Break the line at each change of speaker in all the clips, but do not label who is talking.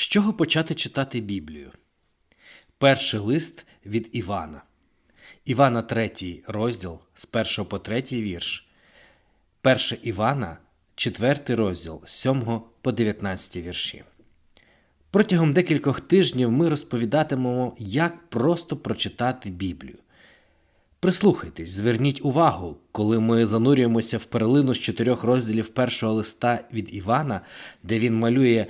чого почати читати Біблію? Перший лист від Івана. Івана 3 розділ з 1 по 3 вірш. 1 Івана, 4 розділ з 7 по 19 вірші. Протягом декількох тижнів ми розповідатимемо, як просто прочитати Біблію. Прислухайтесь, зверніть увагу, коли ми занурюємося в перлину з чотирьох розділів першого листа від Івана, де він малює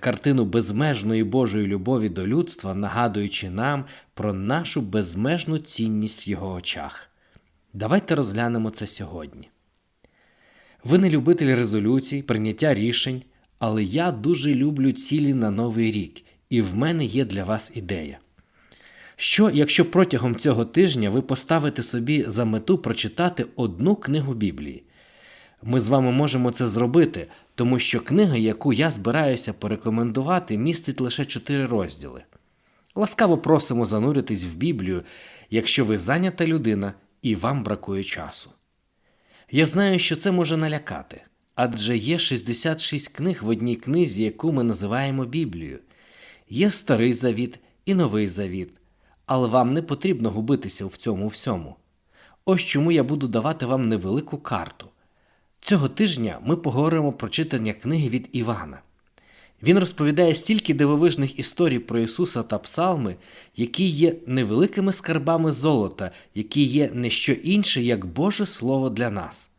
картину безмежної Божої любові до людства, нагадуючи нам про нашу безмежну цінність в його очах. Давайте розглянемо це сьогодні. Ви не любитель резолюцій, прийняття рішень, але я дуже люблю цілі на новий рік, і в мене є для вас ідея. Що, якщо протягом цього тижня ви поставите собі за мету прочитати одну книгу Біблії? Ми з вами можемо це зробити, тому що книга, яку я збираюся порекомендувати, містить лише чотири розділи. Ласкаво просимо зануритись в Біблію, якщо ви зайнята людина і вам бракує часу. Я знаю, що це може налякати, адже є 66 книг в одній книзі, яку ми називаємо Біблією. Є старий завіт і новий завіт, але вам не потрібно губитися в цьому всьому. Ось чому я буду давати вам невелику карту. Цього тижня ми поговоримо про читання книги від Івана. Він розповідає стільки дивовижних історій про Ісуса та Псалми, які є невеликими скарбами золота, які є не що інше, як Боже Слово для нас.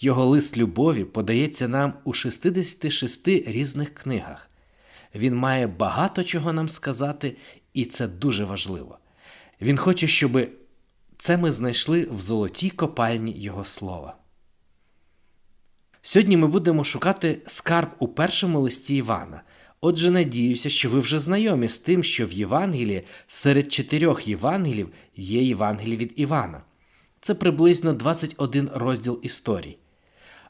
Його лист любові подається нам у 66 різних книгах. Він має багато чого нам сказати, і це дуже важливо. Він хоче, щоб це ми знайшли в золотій копальні Його слова. Сьогодні ми будемо шукати скарб у першому листі Івана. Отже, надіюся, що ви вже знайомі з тим, що в Євангелії серед чотирьох Євангелів є Євангелій від Івана. Це приблизно 21 розділ історії.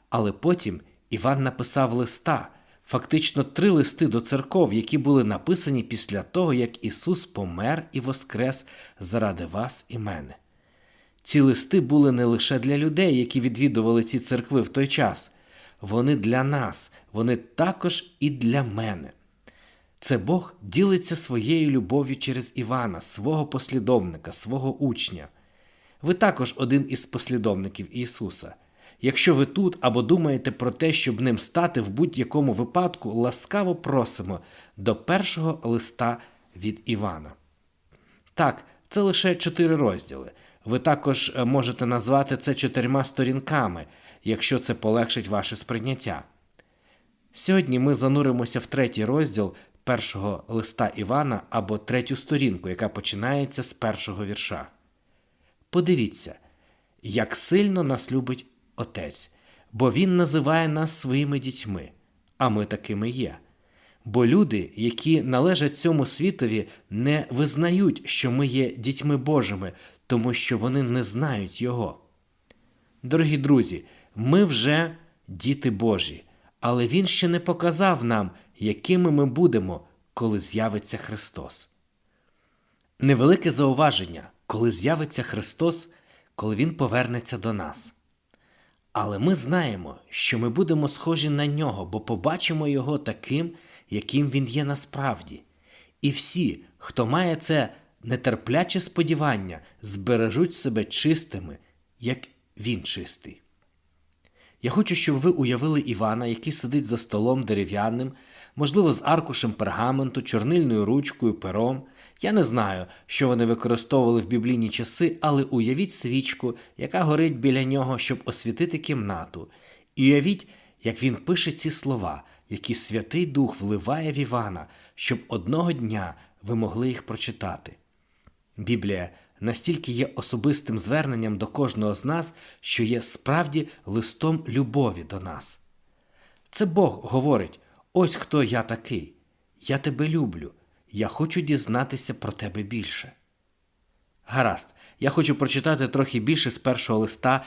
Але потім Іван написав листа, фактично три листи до церков, які були написані після того, як Ісус помер і воскрес заради вас і мене. Ці листи були не лише для людей, які відвідували ці церкви в той час, вони для нас, вони також і для мене. Це Бог ділиться своєю любов'ю через Івана, свого послідовника, свого учня. Ви також один із послідовників Ісуса. Якщо ви тут або думаєте про те, щоб ним стати в будь-якому випадку, ласкаво просимо до першого листа від Івана. Так, це лише чотири розділи. Ви також е, можете назвати це чотирма сторінками, якщо це полегшить ваше сприйняття. Сьогодні ми зануримося в третій розділ першого листа Івана або третю сторінку, яка починається з першого вірша. Подивіться, як сильно нас любить Отець, бо Він називає нас своїми дітьми, а ми такими є. Бо люди, які належать цьому світові, не визнають, що ми є дітьми Божими, тому що вони не знають Його. Дорогі друзі, ми вже діти Божі, але Він ще не показав нам, якими ми будемо, коли з'явиться Христос. Невелике зауваження, коли з'явиться Христос, коли Він повернеться до нас. Але ми знаємо, що ми будемо схожі на нього, бо побачимо Його таким, яким Він є насправді. І всі, хто має це нетерпляче сподівання, збережуть себе чистими, як Він чистий. Я хочу, щоб ви уявили Івана, який сидить за столом дерев'яним, можливо, з аркушем пергаменту, чорнильною ручкою, пером. Я не знаю, що вони використовували в біблійні часи, але уявіть свічку, яка горить біля нього, щоб освітити кімнату, і уявіть, як він пише ці слова, які Святий Дух вливає в Івана, щоб одного дня ви могли їх прочитати. Біблія настільки є особистим зверненням до кожного з нас, що є справді листом любові до нас. Це Бог говорить: ось хто я такий, я тебе люблю, я хочу дізнатися про тебе більше. Гаразд, я хочу прочитати трохи більше з першого листа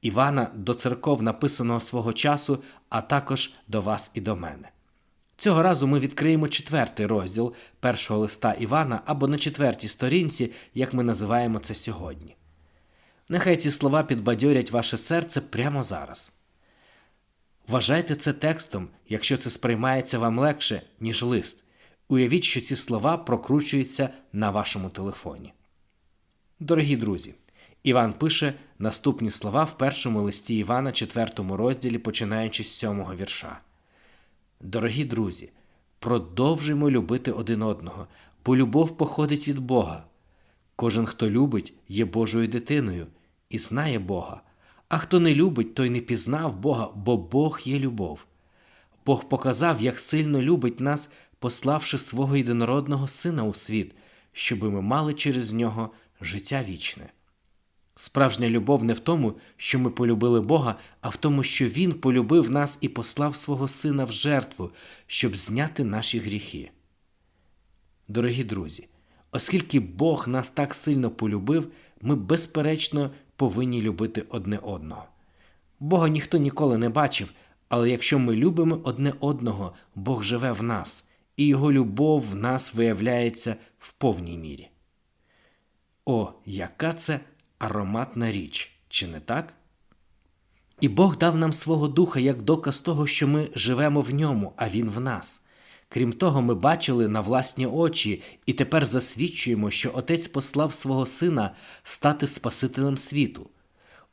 Івана до церков, написаного свого часу, а також до вас і до мене. Цього разу ми відкриємо четвертий розділ першого листа Івана або на четвертій сторінці, як ми називаємо це сьогодні. Нехай ці слова підбадьорять ваше серце прямо зараз. Вважайте це текстом, якщо це сприймається вам легше, ніж лист. Уявіть, що ці слова прокручуються на вашому телефоні. Дорогі друзі, Іван пише наступні слова в першому листі Івана, 4 розділі, починаючи з 7 вірша. Дорогі друзі, продовжуємо любити один одного, бо любов походить від Бога. Кожен, хто любить, є Божою дитиною і знає Бога, а хто не любить, той не пізнав Бога, бо Бог є любов. Бог показав, як сильно любить нас, пославши свого єдинородного Сина у світ, щоби ми мали через нього життя вічне. Справжня любов не в тому, що ми полюбили Бога, а в тому, що Він полюбив нас і послав свого Сина в жертву, щоб зняти наші гріхи. Дорогі друзі, оскільки Бог нас так сильно полюбив, ми безперечно повинні любити одне одного. Бога ніхто ніколи не бачив, але якщо ми любимо одне одного, Бог живе в нас, і Його любов в нас виявляється в повній мірі. О, яка це ароматна річ, чи не так? І Бог дав нам свого духа як доказ того, що ми живемо в ньому, а Він в нас. Крім того, ми бачили на власні очі і тепер засвідчуємо, що Отець послав свого Сина стати Спасителем світу.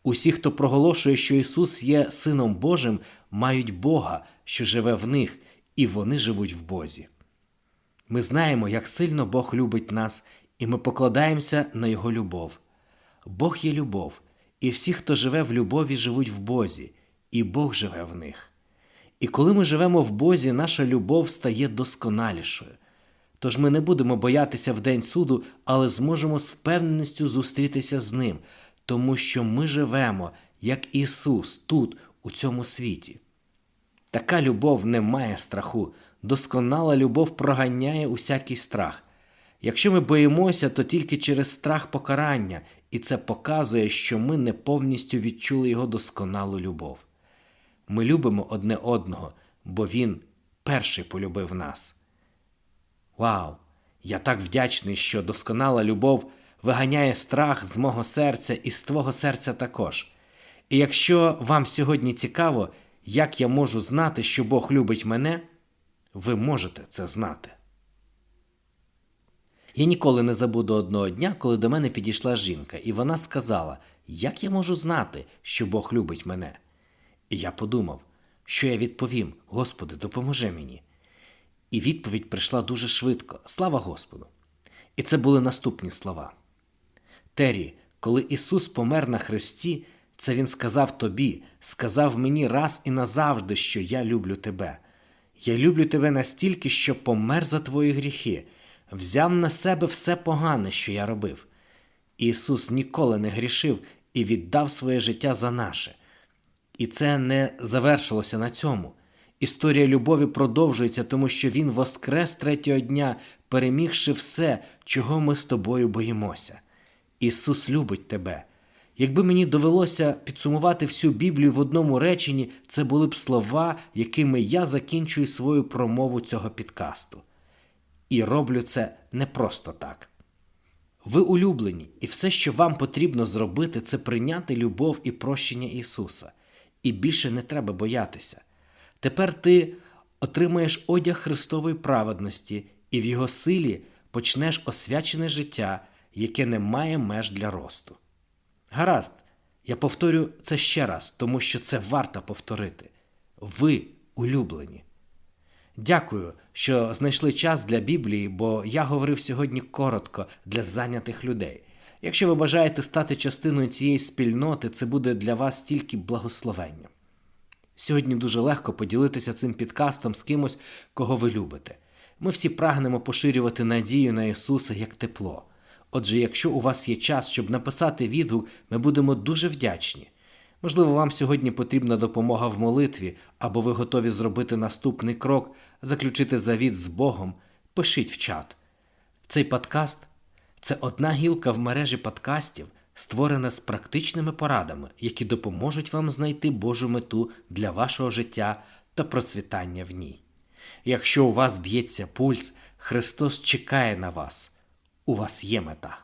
Усі, хто проголошує, що Ісус є Сином Божим, мають Бога, що живе в них, і вони живуть в Бозі. Ми знаємо, як сильно Бог любить нас, і ми покладаємося на Його любов. Бог є любов, і всі, хто живе в любові, живуть в Бозі, і Бог живе в них. І коли ми живемо в Бозі, наша любов стає досконалішою. Тож ми не будемо боятися в день суду, але зможемо з впевненістю зустрітися з ним, тому що ми живемо, як Ісус, тут, у цьому світі. Така любов не має страху, досконала любов проганяє усякий страх. Якщо ми боїмося, то тільки через страх покарання, і це показує, що ми не повністю відчули його досконалу любов. Ми любимо одне одного, бо Він перший полюбив нас. Вау! Я так вдячний, що досконала любов виганяє страх з мого серця і з твого серця також. І якщо вам сьогодні цікаво, як я можу знати, що Бог любить мене, ви можете це знати. Я ніколи не забуду одного дня, коли до мене підійшла жінка, і вона сказала, як я можу знати, що Бог любить мене. І я подумав, що я відповім: Господи, допоможи мені. І відповідь прийшла дуже швидко. Слава Господу! І це були наступні слова. Террі, коли Ісус помер на хресті, це Він сказав тобі, сказав мені раз і назавжди, що я люблю тебе. Я люблю тебе настільки, що помер за твої гріхи, взяв на себе все погане, що я робив. Ісус ніколи не грішив і віддав своє життя за наше. І це не завершилося на цьому. Історія любові продовжується, тому що Він воскрес третього дня, перемігши все, чого ми з тобою боїмося. Ісус любить тебе. Якби мені довелося підсумувати всю Біблію в одному реченні, це були б слова, якими я закінчую свою промову цього підкасту. І роблю це не просто так. Ви улюблені, і все, що вам потрібно зробити, це прийняти любов і прощення Ісуса. І більше не треба боятися. Тепер ти отримаєш одяг Христової праведності, і в Його силі почнеш освячене життя, яке не має меж для росту. Гаразд, я повторю це ще раз, тому що це варто повторити. Ви улюблені. Дякую, що знайшли час для Біблії, бо я говорив сьогодні коротко для зайнятих людей. Якщо ви бажаєте стати частиною цієї спільноти, це буде для вас тільки благословенням. Сьогодні дуже легко поділитися цим підкастом з кимось, кого ви любите. Ми всі прагнемо поширювати надію на Ісуса як тепло. Отже, якщо у вас є час, щоб написати відгук, ми будемо дуже вдячні. Можливо, вам сьогодні потрібна допомога в молитві, або ви готові зробити наступний крок, заключити завіт з Богом, пишіть в чат. Цей подкаст це одна гілка в мережі подкастів, створена з практичними порадами, які допоможуть вам знайти Божу мету для вашого життя та процвітання в ній. Якщо у вас б'ється пульс, Христос чекає на вас. У вас є мета.